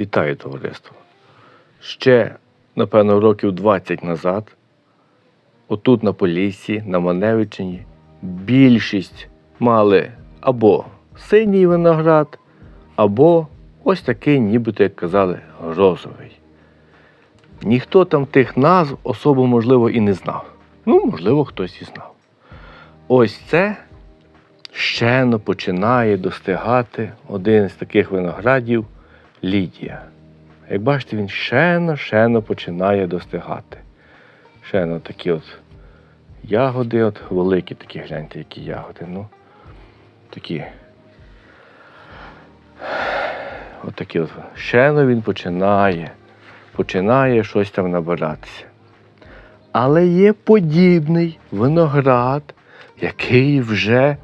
Вітаю товариство. Ще, напевно, років 20 назад, отут на Поліссі, на Маневичині, більшість мали або синій виноград, або ось такий, нібито, як казали, розовий. Ніхто там тих назв особо, можливо, і не знав. Ну, можливо, хтось і знав. Ось це щено починає достигати один з таких виноградів Лідія. Як бачите, він щено починає достигати. Щено такі от ягоди, от великі такі, гляньте, які ягоди. Ну, такі. От такі от. Щено він починає, починає щось там набиратися. Але є подібний виноград, який вже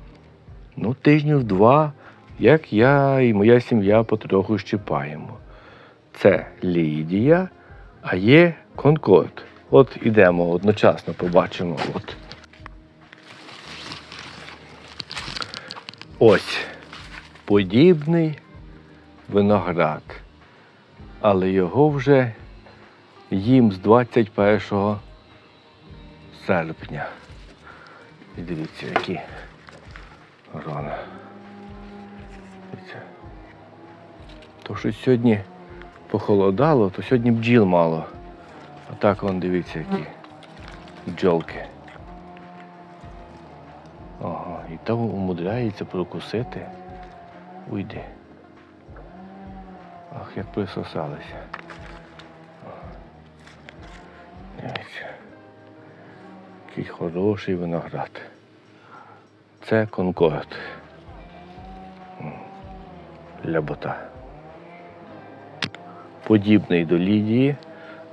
ну, тижнів два, як я і моя сім'я потроху щипаємо. Це Лідія, а є Конкорд. От ідемо одночасно побачимо. От. Ось подібний виноград. Але його вже їм з 21 серпня. І дивіться, які рано. То що сьогодні похолодало, то сьогодні бджіл мало. А так вон дивіться, які бджолки. Ага, і там умудряється прокусити. Уйди. Ах, як присосалися. Дивіться. Який хороший виноград. Це конкорд. Лябота. Подібний до Лідії,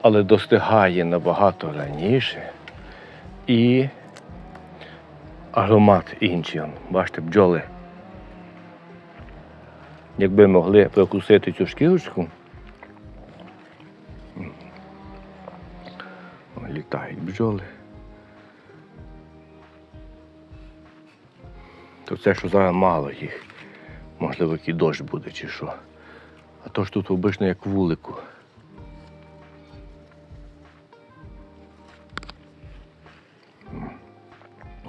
але достигає набагато раніше. І аромат інший. Бачите, бджоли. Якби могли прокусити цю шкірочку, літають бджоли. То це, що зараз мало їх. Можливо, який дощ буде чи що. А то ж тут обично як вулику.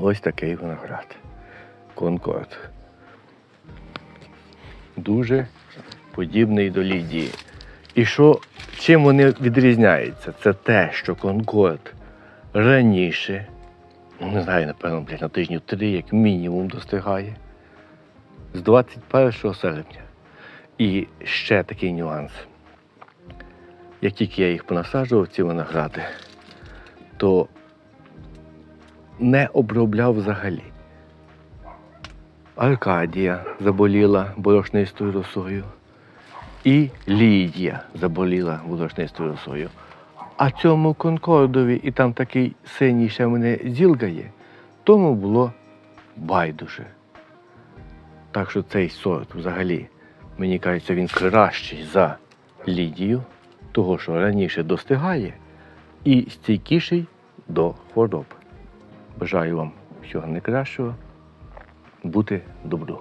Ось такий виноград. Конкорд. Дуже подібний до Лідії. І що, чим вони відрізняються? Це те, що Конкорд раніше, ну не знаю, напевно, блядь, на тижнів три, як мінімум, достигає. З 21 серпня. І ще такий нюанс. Як тільки я їх понасаджував, ці виногради, то не обробляв взагалі. Аркадія заболіла борошнистою росою. І Лідія заболіла борошнистою росою. А цьому конкордові, і там такий синій ще мене зілгає, тому було байдуже. Так що цей сорт взагалі, мені кажеться, він кращий за Лідію, того, що раніше достигає, і стійкіший до хвороб. Бажаю вам всього найкращого, бути добру.